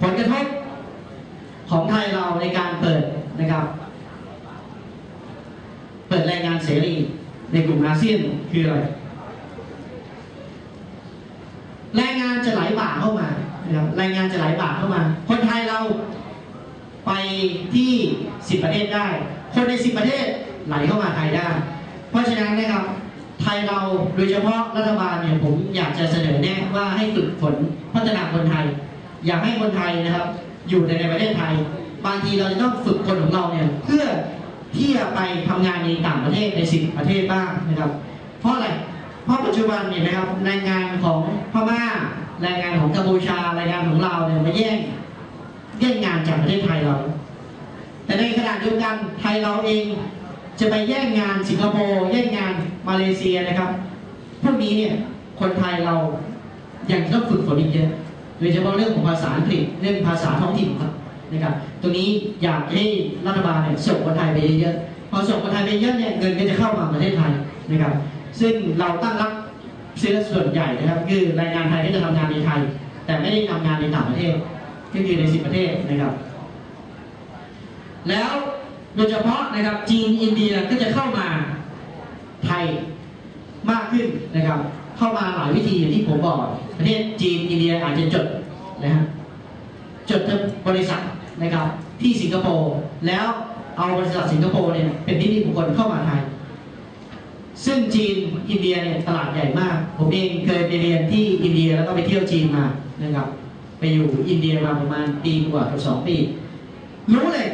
ผลกระทบของไทยเราในการเปิดนะครับ เปิดแรงงานเสรีในกลุ่มอาเซียนคืออะไร แรงงานจะไหลบ่าเข้ามานะครับแรงงานจะไหลบ่าเข้ามา คนไทยเราไปที่สิบประเทศได้ คนในสิบประเทศไหลเข้ามาไทยได้ เพราะฉะนั้นนะครับ ไทยเราโดยเฉพาะรัฐบาลเนี่ยผมอยากจะเสนอแนะว่าให้ฝึกฝนพัฒนาคนไทย อยากให้คนไทยนะครับ อยู่ในในประเทศไทย บางทีเราจะต้องฝึกคนของเราเนี่ยเพื่อที่จะไปทำงานในต่างประเทศในสิบประเทศบ้างนะครับ เพราะอะไรเพราะปัจจุบันเนี่ยนะครับแรงงานของพม่าแรงงานของกัมพูชาแรงงานของเราเนี่ยมาแย่งแย่งงานจากประเทศไทยเรา แต่ในขณะเดียวกันไทยเราเองจะไปแย่งงานสิงคโปร์แย่งงานมาเลเซียนะครับพวกนี้เนี่ยคนไทยเรายังต้องฝึกฝนอีกเยอะ โดยเฉพาะเรื่องของภาษาอังกฤษเรื่องภาษาท้องถิ่นครับนะครับ ตรงนี้อยากให้รัฐบาลเนี่ยส่งคนไทยไปเยอะๆพอส่งคนไทยไปเยอะเนี่ยเงินก็จะเข้ามาประเทศไทยนะครับ ซึ่งเราตั้งรับซื้อส่วนใหญ่นะครับคือแรงงานไทยที่จะทำงานในไทย แต่ไม่ได้ทำงานในต่างประเทศก็คือในสิบประเทศนะครับ แล้วโดยเฉพาะนะครับจีนอินเดียก็จะเข้ามาไทย ขึ้นนะครับ เข้ามาหลายวิธีอย่างที่ผมบอก ประเทศจีนอินเดียอาจจะจดนะฮะจดบริษัทนะครับ ที่สิงคโปร์แล้วเอาบริษัทสิงคโปร์เนี่ยเป็นนิติบุคคลเข้ามาไทย ซึ่งจีนอินเดียเนี่ยตลาดใหญ่มาก ผมเองเคยไปเรียนที่อินเดียแล้วก็ไปเที่ยวจีนมานะครับ ไปอยู่อินเดียมาประมาณปีกว่ากับสองปี รู้เลย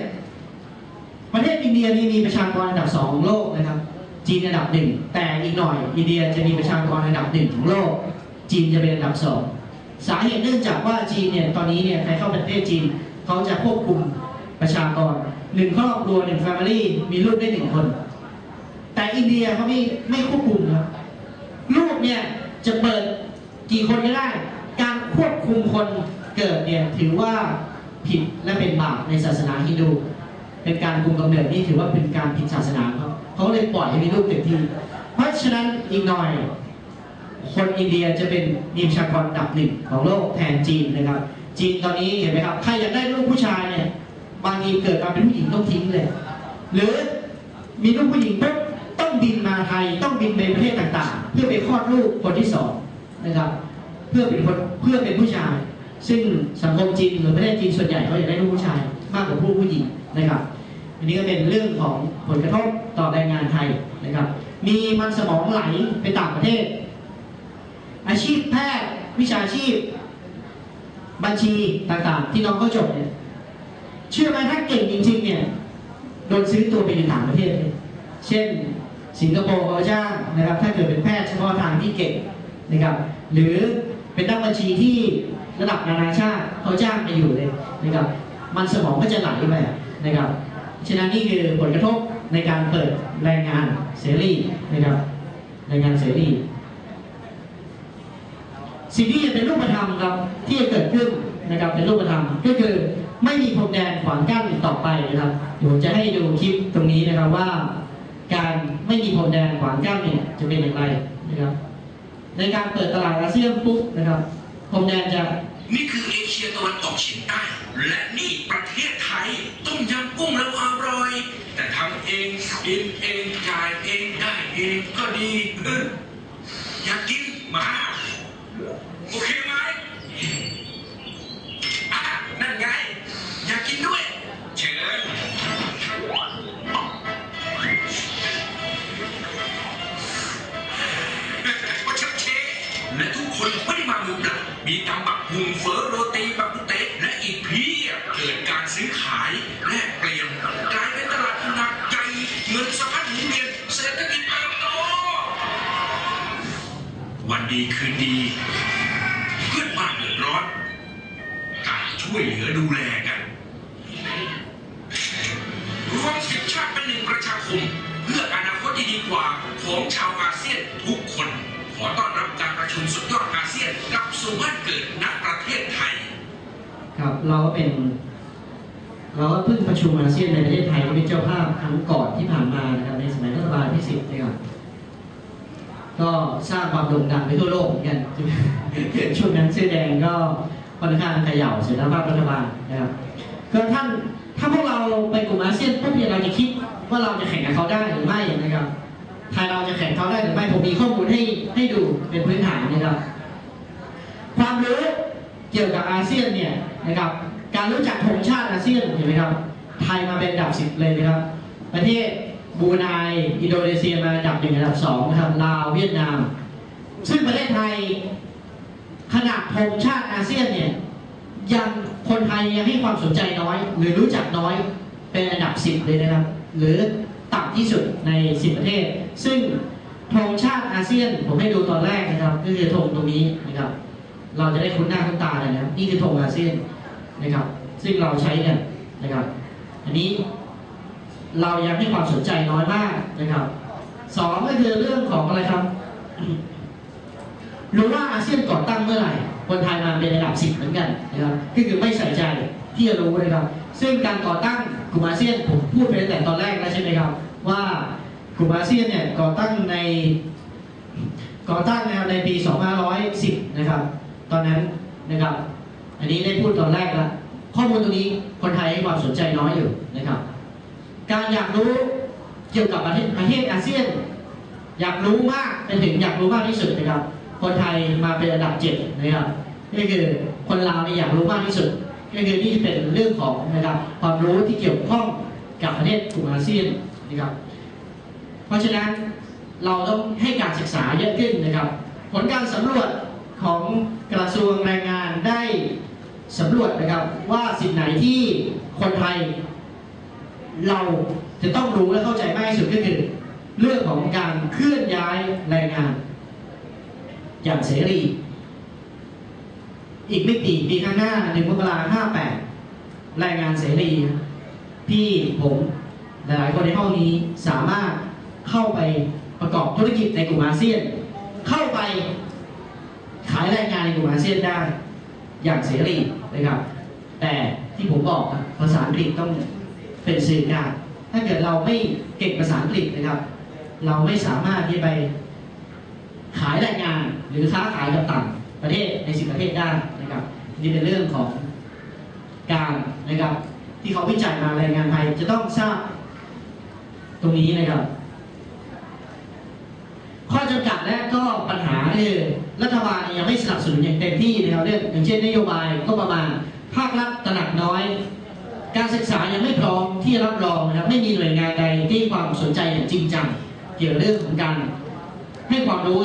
ประเทศอินเดียนี่มีประชากรอันดับสองของโลกนะครับ จีนอันดับหนึ่งแต่อีกหน่อยอินเดียจะมีประชากรอันดับหนึ่งของโลก จีนจะเป็นอันดับสองสาเหตุเนื่องจากว่าจีนเนี่ยตอนนี้เนี่ยใครเข้าประเทศจีนเขาจะควบคุมประชากรหนึ่งครอบครัวหนึ่งแฟมิลี่มีลูกได้หนึ่งคน แต่อินเดียเขาไม่ไม่ควบคุมครับลูกเนี่ยจะเปิดกี่คนก็ได้ การควบคุมคนเกิดเนี่ยถือว่าผิดและเป็นบาปในศาสนาฮินดู เป็นการคุมกำเนิดนี่ถือว่าเป็นการผิดศาสนาครับเขาเลยปล่อยให้มีลูกเต็มที่เพราะฉะนั้นอีกหน่อย คนอินเดียจะเป็นมีประชากรอันดับหนึ่งของโลกแทนจีนนะครับ จีนตอนนี้เห็นไหมครับใครอยากได้ลูกผู้ชายเนี่ยบางทีเกิดมาเป็นผู้หญิงต้องทิ้งเลย หรือมีลูกผู้หญิงปุ๊บต้องบินมาไทยต้องบินไปประเทศต่างๆ เพื่อไปคลอดลูกคนที่สองนะครับ เพื่อเป็นคนเพื่อเป็นผู้ชาย ซึ่งสังคมจีนหรือประเทศจีนส่วนใหญ่เขาอยากได้ลูกผู้ชาย มากกว่าผู้ผู้หญิงนะครับ อันนี้ก็เป็นเรื่องของผลกระทบต่อแรงงานไทยนะครับ มีมันสมองไหลไปต่างประเทศ อาชีพแพทย์วิชาชีพ บัญชีต่างๆ ที่น้องเขาจบเนี่ยเชื่อไหมถ้าเก่งจริงๆเนี่ยโดนซื้อตัวไปอยู่ต่างประเทศเลยเช่น สิงคโปร์เขาจ้างนะครับ ถ้าเกิดเป็นแพทย์เฉพาะทางที่เก่งนะครับ หรือเป็นนักบัญชีที่ระดับนานาชาติเขาจ้างไปอยู่เลยนะครับ มันสมองก็จะไหลไปนะครับ ฉะนั้นนี่คือผลกระทบในการเปิดแรงงานเสรีนะครับแรงงานเสรีสิ่งที่จะเป็นรูปธรรมครับที่จะเกิดขึ้นนะครับเป็นรูปธรรมก็คือไม่มีพรมแดนขวางกั้นต่อไปนะครับเดี๋ยวผมจะให้ดูคลิปตรงนี้นะครับว่า การไม่มีพรมแดนขวางกั้นเนี่ยจะเป็นอย่างไรนะครับ ในการเปิดตลาดอาเซียนปุ๊บนะครับพรมแดนจะ นี่คือเอเชียตะวันออกเฉียงใต้ และนี่ประเทศไทย ต้มยำกุ้งแล้วอร่อย แต่ทำเองกินเองจ่ายเองได้เองก็ดีเอออยากกินมา มีตำบักหุงเฟอโรตีบักกุเตะและอีกเพียบเกิดการซื้อขายแลกเปลี่ยนกลายเป็นตลาดขนาดใหญ่เงินสะพัดหมุนเวียนเศรษฐกิจเติบโตวันดีคืนดีเพื่อนบ้านเดือดร้อนการช่วยเหลือดูแลกัน บสู่บ้านเกิดณประเทศไทย ครับเราก็เป็น เราก็เพิ่งประชุมอาเซียนในประเทศไทยก็เป็นเจ้าภาพครั้งก่อนที่ผ่านมานะครับในสมัยรัฐบาลที่สิบนะครับก็สร้างความโด่งดังไปทั่วโลกเหมือนกันช่วงนั้นเสื้อแดงก็ค่อนข้างเขย่าเสถียรภาพรัฐบาลนะครับก็ท่านถ้าพวกเราไปกลุ่มอาเซียนปุ๊บเนี่ยเราจะคิดว่าเราจะแข่งกับเขาได้หรือไม่นะครับไทยเราจะแข่งเขาได้หรือไม่ผมมีข้อมูลให้ให้ดูเป็นพื้นฐานนะครับ ความรู้เกี่ยวกับอาเซียนเนี่ยนะครับการรู้จักธงชาติอาเซียนเห็นไหมครับไทยมาเป็นอันดับสิบเลยนะครับ ประเทศบูไนอินโดนีเซียมาอันดับหนึ่งอันดับสองนะครับลาวเวียดนาม ซึ่งประเทศไทยขนาดธงชาติอาเซียนเนี่ยยังคนไทยยังให้ความสนใจน้อย หรือรู้จักน้อยเป็นอันดับสิบเลยนะครับ หรือต่ำที่สุดในสิบประเทศ ซึ่งธงชาติอาเซียนผมให้ดูตอนแรกนะครับก็คือธงตรงนี้นะครับ เราจะได้คุ้นหน้าคุ้นตากันนะนี่คือธงอาเซียนนะครับ ซึ่งเราใช้กันนะครับ อันนี้เรายังให้ความสนใจน้อยมากนะครับสองก็คือเรื่องของอะไรครับ รู้ว่าอาเซียนก่อตั้งเมื่อไหร่คนไทยมาเป็นระดับสิบเหมือนกันนะครับก็คือไม่ใส่ใจที่จะรู้นะครับ ซึ่งการก่อตั้งกลุ่มอาเซียนผมพูดไปตั้งแต่ตอนแรกแล้วใช่ไหมครับ ว่ากลุ่มอาเซียนเนี่ยก่อตั้งในก่อตั้งนะครับในปี 2510 นะครับ ตอนนั้นนะครับ อันนี้ได้พูดตอนแรกแล้วข้อมูลตรงนี้คนไทยให้ความสนใจน้อยอยู่นะครับ การอยากรู้เกี่ยวกับประเทศประเทศอาเซียน อยากรู้มากเป็นถึงอยากรู้มากที่สุดนะครับ คนไทยมาเป็นอันดับเจ็ดนะครับก็คือคนลาวนี่อยากรู้มากที่สุดก็คือนี่เป็นเรื่องของนะครับความรู้ที่เกี่ยวข้องกับประเทศกลุ่มอาเซียนนะครับ เพราะฉะนั้นเราต้องให้การศึกษาเยอะขึ้นนะครับ ผลการสำรวจ ของกระทรวงแรงงานได้สำรวจนะครับว่าสิ่งไหนที่คนไทย เราจะต้องรู้และเข้าใจมากที่สุดก็คือเรื่องของการเคลื่อนย้ายแรงงาน อย่างเสรี อีกไม่กี่ปีข้างหน้าหนึ่งมกราห้าแปดแรงงานเสรีพี่ผมหลายๆคนในห้องนี้สามารถเข้าไปประกอบธุรกิจในกลุ่มอาเซียน เข้าไป ขายแรงงานในกลุ่มอาเซียนได้อย่างเสรีนะครับ แต่ที่ผมบอกภาษาอังกฤษต้องเป็นสื่อกลางถ้าเกิดเราไม่เก่งภาษาอังกฤษนะครับ เราไม่สามารถที่ไปขายแรงงานหรือค้าขายกับต่างประเทศในสิบประเทศได้นะครับนี่เป็นเรื่องของการนะครับ ที่เขาวิจัยมาแรงงานไทยจะต้องทราบตรงนี้นะครับ จำกัดและก็ปัญหาคือรัฐบาลยังไม่สนับสนุนอย่างเต็มที่นะครับเรื่องอย่างเช่นนโยบายก็ประมาณภาครัฐตระหนักน้อย การศึกษายังไม่พร้อมที่รับรองนะครับไม่มีหน่วยงานใดที่ความสนใจอย่างจริงจังเกี่ยวกับเรื่องของการให้ความรู้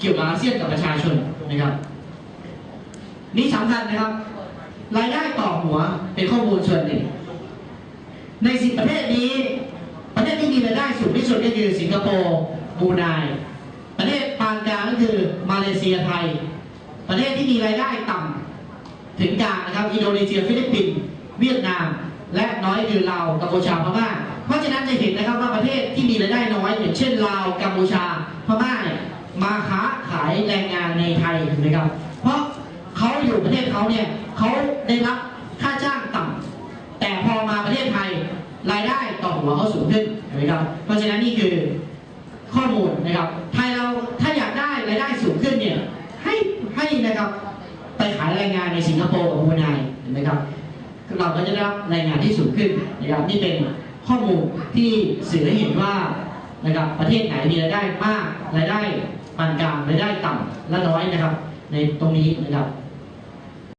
เกี่ยวกับอาเซียนกับประชาชนนะครับ นี่สำคัญนะครับ รายได้ต่อหัวเป็นข้อมูลส่วนหนึ่ง ในสิบประเทศนี้ ประเทศที่มีรายได้สูงที่สุดก็คือสิงคโปร์ บูไนประเทศปานกลางก็คือมาเลเซียไทย ประเทศที่มีรายได้ต่ำถึงกลางนะครับอินโดนีเซียฟิลิปปินส์เวียดนาม และน้อยคือลาวกัมพูชาพม่าเพราะฉะนั้นจะเห็นนะครับว่าประเทศที่มีรายได้น้อยอย่างเช่นลาวกัมพูชาพม่าเนี่ยมาค้าขายแรงงานในไทยถูกไหมครับ เพราะเขาอยู่ประเทศเขาเนี่ยเขาได้รับค่าจ้างต่ำแต่พอมาประเทศไทยรายได้ต่อหัวเขาสูงขึ้นเห็นไหมครับ เพราะฉะนั้นนี่คือ ข้อมูลนะครับ ไทยเราถ้าอยากได้รายได้สูงขึ้นเนี่ยให้ให้นะครับไปขายแรงงานในสิงคโปร์กับบูไนเห็นไหมครับ เราก็จะได้รับแรงงานที่สูงขึ้นนะครับนี่เป็นข้อมูลที่สื่อให้เห็นว่านะครับประเทศไหนมีรายได้มากรายได้ปานกลางรายได้ต่ำและน้อยนะครับ ในตรงนี้นะครับ